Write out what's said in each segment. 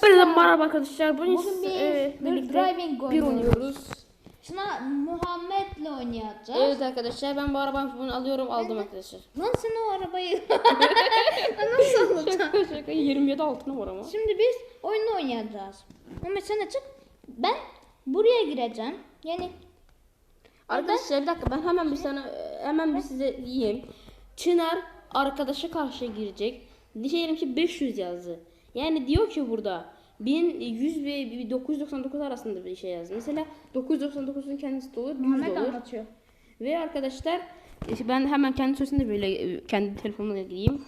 Hepinize merhaba arkadaşlar. Bugün, Bugün bir e, bir birlikte driving bir oynuyoruz. Şuna Muhammed'le oynayacağız. Evet arkadaşlar ben bu arabayı bunu alıyorum aldım arkadaşlar. Lan sen o arabayı nasıl alacaksın? Şaka şaka 27 altına var ama. Şimdi biz oyunu oynayacağız. Muhammed sen açık. Ben buraya gireceğim. Yani Arkadaşlar bir dakika ben hemen bir sana hemen bir size diyeyim. Çınar arkadaşa karşıya girecek. Diyelim ki 500 yazdı. Yani diyor ki burada 1100 ve 999 arasında bir şey yazdı. Mesela 999'un kendisi de olur, 100 de Muhammed olur. anlatıyor. Ve arkadaşlar ben hemen kendi sözünde böyle e, kendi telefonumla gireyim.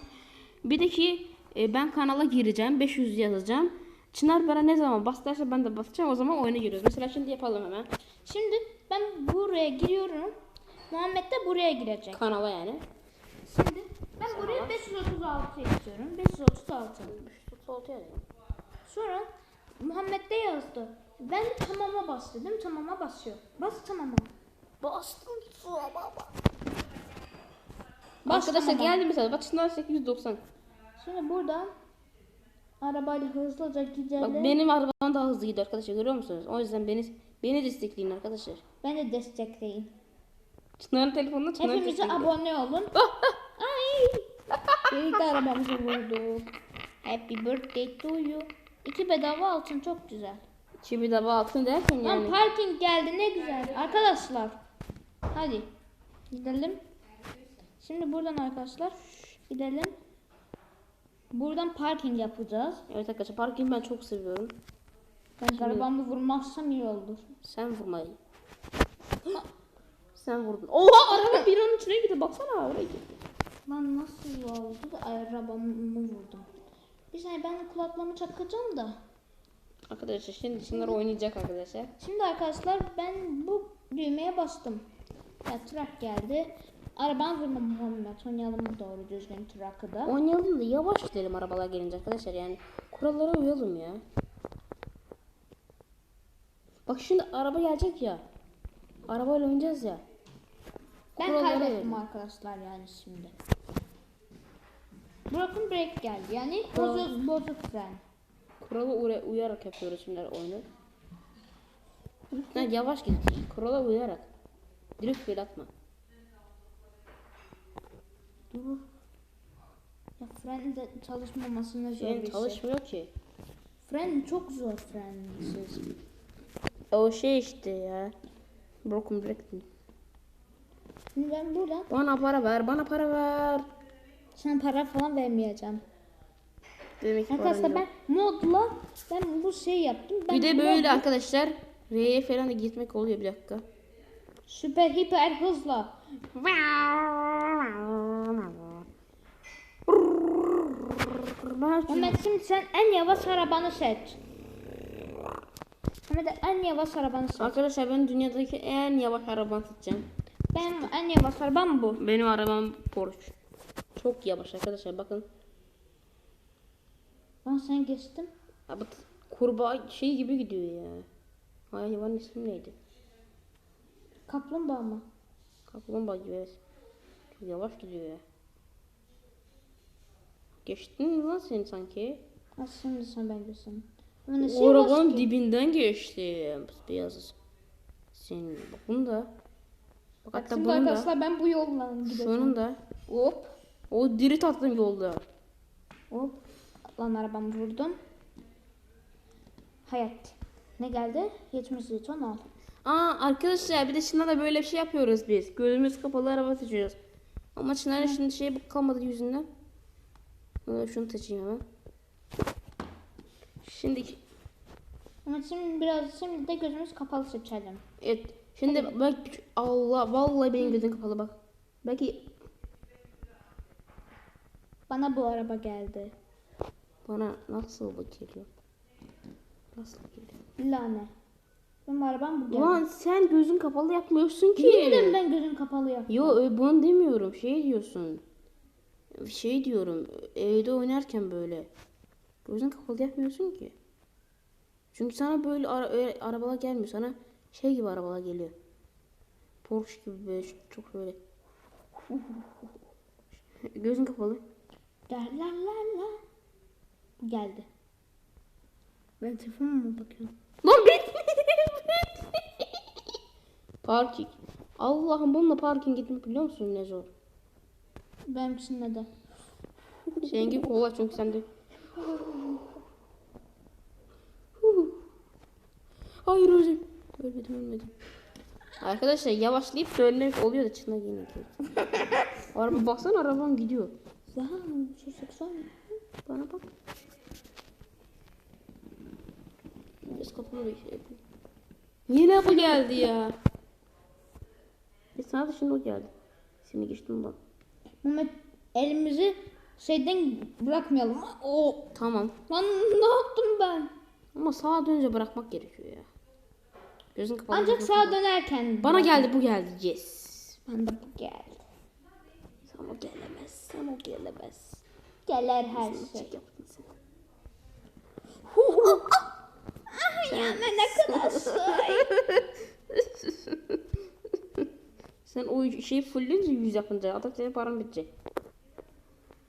Bir de ki e, ben kanala gireceğim. 500 yazacağım. Çınar bana ne zaman bastırırsa ben de basacağım. O zaman oyuna giriyoruz. Mesela şimdi yapalım hemen. Şimdi ben buraya giriyorum. Muhammed de buraya girecek. Kanala yani. Şimdi ben buraya 536 istiyorum. 536. 36 yani. Sonra Muhammed de yazdı. Ben tamama bas dedim. Tamama basıyor. Bas tamama. Bastım baba. Bas Arkadaşlar tamama. geldi mesela. Bak Çınar 890. Şimdi buradan arabayla hızlıca gidelim. Bak benim arabam daha hızlı gidiyor arkadaşlar görüyor musunuz? O yüzden beni beni destekleyin arkadaşlar. Ben de destekleyin. Çınar'ın telefonuna Çınar Hepimize abone olun. Ay! Birlikte arabamızı vurdu. Happy birthday to you. İki bedava altın çok güzel. Çivi daba altın derken Lan yani. parking geldi ne güzel. Arkadaşlar. Hadi. Gidelim. Şimdi buradan arkadaşlar gidelim. Buradan parking yapacağız. Evet arkadaşlar parking ben çok seviyorum. Ben arabamı vurmazsam iyi olur. Sen vurmayın. Sen vurdun. Oha araba bir an içine gitti. Baksana oraya gitti. Lan nasıl oldu da arabamı vurdum. Bir saniye ben kulaklığımı takacağım da. Arkadaşlar şimdi şunlar oynayacak arkadaşlar. Şimdi arkadaşlar ben bu düğmeye bastım. Ya trak geldi. Arabam vurma Muhammed. Oynayalım doğru düzgün trakı da. Oynayalım da yavaş gidelim arabalar gelince arkadaşlar yani. Kurallara uyalım ya. Bak şimdi araba gelecek ya. Arabayla oynayacağız ya. Ben kurallara kaybettim uyalım. arkadaşlar yani şimdi. Broken break geldi. Yani bozuk, bozuk fren. Kurala uya- uyarak yapıyoruz şimdi oyunu. Ha, yavaş git. Kurala uyarak. Direkt fel atma. Dur. Ya fren de çalışmamasına zor Senin bir şey. çalışmıyor ki. Fren çok zor frensiz. O şey işte ya. Broken break değil. Şimdi ben buradan Bana para ver, bana para ver. Sana para falan vermeyeceğim. Demek ki Arkadaşlar ben modla ben bu şey yaptım. Ben Bir de böyle modla arkadaşlar. R'ye falan da gitmek oluyor bir dakika. süper hiper hızla. Ahmet şimdi sen en yavaş arabanı seç. Ahmet en yavaş arabanı seç. Arkadaşlar ben dünyadaki en yavaş arabanı seçeceğim. Benim en yavaş arabam bu. Benim arabam Porsche. Çok yavaş arkadaşlar bakın. Ben sen geçtim. Abi kurbağa şey gibi gidiyor ya. Hayvanın ismi neydi? Kaplumbağa mı? Kaplumbağa gibi evet. Çok yavaş gidiyor ya. Geçtin mi lan sen sanki? Ha, şimdi sen ben ne O şey dibinden geçtim. Beyaz. Senin bak bunu da. Bak hatta şimdi bunu da. arkadaşlar ben bu yolla gideceğim. Şunun da. Hop. O diri tatlım yolda. Hop. Lan arabamı vurdum. Hayat. Ne geldi? 70 ton al. Aa arkadaşlar bir de Çınar'la böyle bir şey yapıyoruz biz. Gözümüz kapalı araba seçiyoruz. Ama Çınar'ın şimdi şey kalmadı yüzünden. Şunu seçeyim hemen. Şimdi Ama şimdi biraz şimdi de gözümüz kapalı seçelim. evet. Şimdi bak Allah vallahi benim gözüm kapalı bak. Belki Bana bu araba geldi. bana nasıl bakıyor? Nasıl geliyor? Lane. Benim arabam bu geldi. Ulan sen gözün kapalı yapmıyorsun ki. Yemin ben gözüm kapalı yap. Yo ö- bunu demiyorum. Şey diyorsun. Şey diyorum. Evde oynarken böyle. Gözün kapalı yapmıyorsun ki. Çünkü sana böyle ara- öyle arabalar gelmiyor. Sana şey gibi arabalar geliyor. Porsche gibi böyle çok böyle. Gözün kapalı. Der la la la. Geldi. Ben telefonuma bakıyorum. Lan bit. Parking. Allah'ım bununla parking gitmek biliyor musun ne zor. Benim için ne de. Seninki kolay çünkü sen de. Hayır hocam. Ölmedim ölmedim. Arkadaşlar yavaşlayıp söylemek oluyor da çına yine. Araba baksana arabam gidiyor. Wow, şu 80. Bana bak. Da şey yapayım. Yine bu geldi ya. E sana da şimdi o geldi. Seni geçtim bak. Mehmet elimizi şeyden bırakmayalım. O Tamam. lan ne yaptım ben? Ama sağa dönünce bırakmak gerekiyor ya. Gözün kapalı. Ancak sağa dönerken. Bana geldi bu geldi. Yes. Ben de bu geldi. O gelemez. Sen o gelemez. Gelir her şey. Çek yaptın sen. Ya ne kadar say. Sen o şeyi fullleyince yüz yapınca adam senin paran bitecek.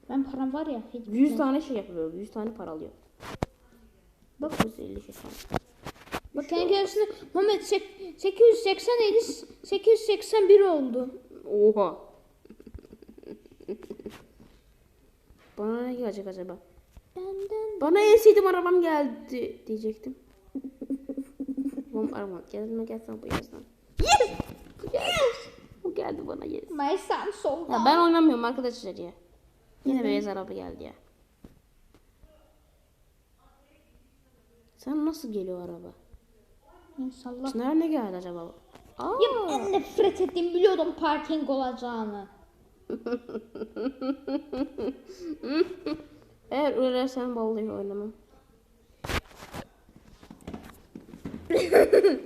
Ben param var ya hiç. 100 tane şey yapıyor. 100 tane para alıyor. Bak bu 50 şey falan. Bak kendi kendisine Mehmet sek- 887 881 oldu. Oha. Bana ne gelecek acaba? Benden. Bana en sevdiğim arabam geldi diyecektim. Babam arabam gelme gelsen bu yazdan. Yes! Bu geldi. Bu geldi bana yes. My sold Ya ben oynamıyorum arkadaşlar ya. Yine beyaz araba geldi ya. Sen nasıl geliyor araba? İnşallah. Çınar ne geldi acaba? Aa, Ya ben nefret ettim biliyordum parking olacağını. eğer ölürsen vallahi oynamam.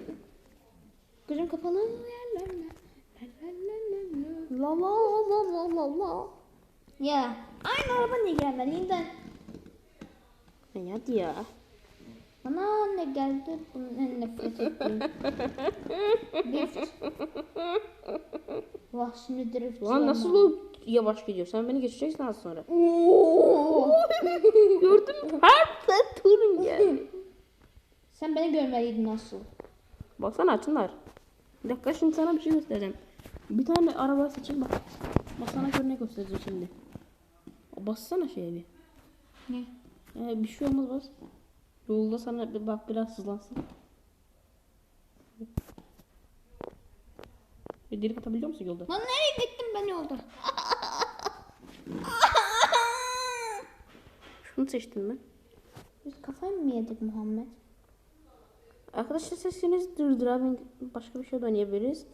Gözüm kapalı yerlerle. La la la la la la. Ya aynı araba ne gelmedi. Ay hadi ya. Bana ne geldi? Bunun nefret ettiğim. Drift. Vah şimdi drift. Lan nasıl o yavaş gidiyor? Sen beni geçeceksin az sonra. Gördün mü? Her turun geldi. Sen beni görmeliydin nasıl? Baksana Çınar. Bir dakika şimdi sana bir şey göstereceğim. Bir tane araba seçin bak. Bak sana göre ne göstereceğim şimdi. Bassana şeye bir. Ne? Ee, bir şey olmaz bas. Yolda sana bir bak biraz hızlansın. Bir delik atabiliyor musun yolda? Lan nereye gittim ben yolda? Şunu seçtin mi? Biz kafayı mı yedik Muhammed? Arkadaşlar sesiniz durduralım. Başka bir şey de oynayabiliriz.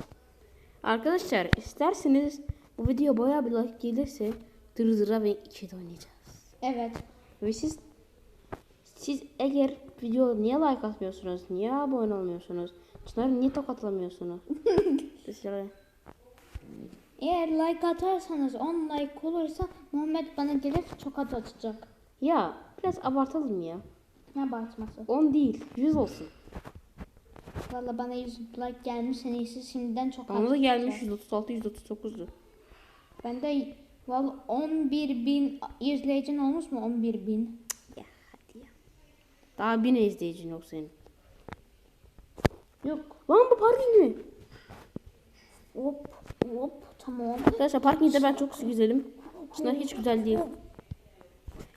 Arkadaşlar isterseniz bu video bayağı bir like gelirse dırdıra ve 2 de oynayacağız. Evet. Ve siz siz eğer video niye like atmıyorsunuz? Niye abone olmuyorsunuz? Çınar niye tokatlamıyorsunuz? Eğer like atarsanız 10 like olursa Muhammed bana gelip çok at atacak. ya biraz abartalım ya. Ne abartması? 10 değil 100 olsun. Valla bana 100 like gelmiş en iyisi şimdiden çok Bana da gelmiş 136 139'du. Ben de valla 11 bin izleyicin olmuş mu 11 bin? Daha bir ne izleyicin yok senin. Yok. Lan bu parking mi? Hop hop tamam. Arkadaşlar parkingde ben çok güzelim. Çınar hiç güzel değil.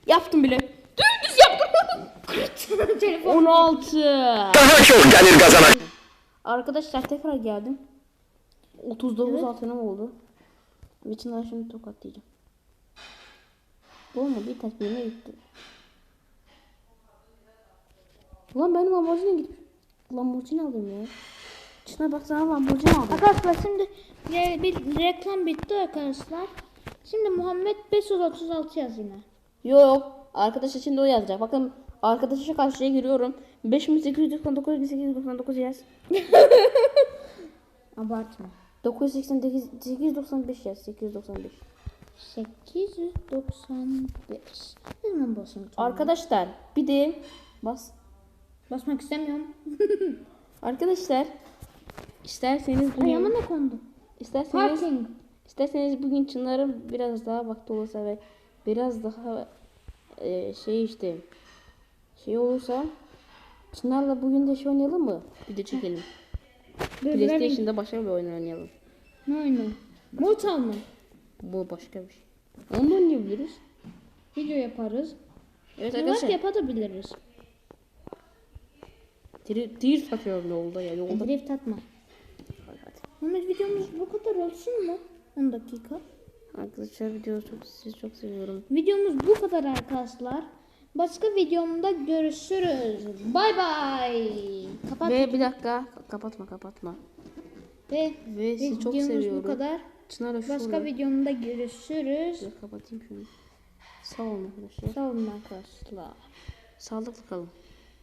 Yaptım bile. Dümdüz yaptım. Telefon. 16. Daha çok gelir kazanan. Arkadaşlar tekrar geldim. 39 altınım oldu. Çınar şimdi tokatlayacağım. Bu mu? Bir tasmine gitti. Ulan benim Lamborghini gitmiş. Lamborghini aldım ya. Çınar bak sana Lamborghini aldım. Arkadaşlar şimdi re- bir reklam bitti arkadaşlar. Şimdi Muhammed 536 yaz yine. Yok. Arkadaşlar şimdi o yazacak. Bakın arkadaşa karşıya giriyorum. 5899 1899 yaz. Abartma. 988 895 yaz. 895. 895. Ne zaman basın? Arkadaşlar bir de bas. Basmak istemiyorum. Arkadaşlar isterseniz bugün Ayağıma ne kondu? isterseniz Parking. isterseniz bugün Çınar'ın biraz daha vakti olursa ve biraz daha e, şey işte şey olursa Çınar'la bugün de şey oynayalım mı? Video çekelim. Böbreğim- PlayStation'da başka bir oyun oynayalım. Ne oyunu? Mortal mı? Bu başka bir şey. Onu da oynayabiliriz. Video yaparız. Evet Yavaş arkadaşlar. yapabiliriz. Tir, tir takıyorum yolda ya yolda. Drift atma. Ahmet videomuz bu kadar olsun mu? 10 dakika. Arkadaşlar video çok sizi çok seviyorum. Videomuz bu kadar arkadaşlar. Başka videomda görüşürüz. Bay bay. Kapat. Ve bir dakika kapatma kapatma. Ve, Ve sizi çok seviyorum. bu kadar. Çınar Başka şurada. videomda görüşürüz. Bir kapatayım şunu. Sağ olun arkadaşlar. Sağ olun arkadaşlar. Sağlıklı kalın.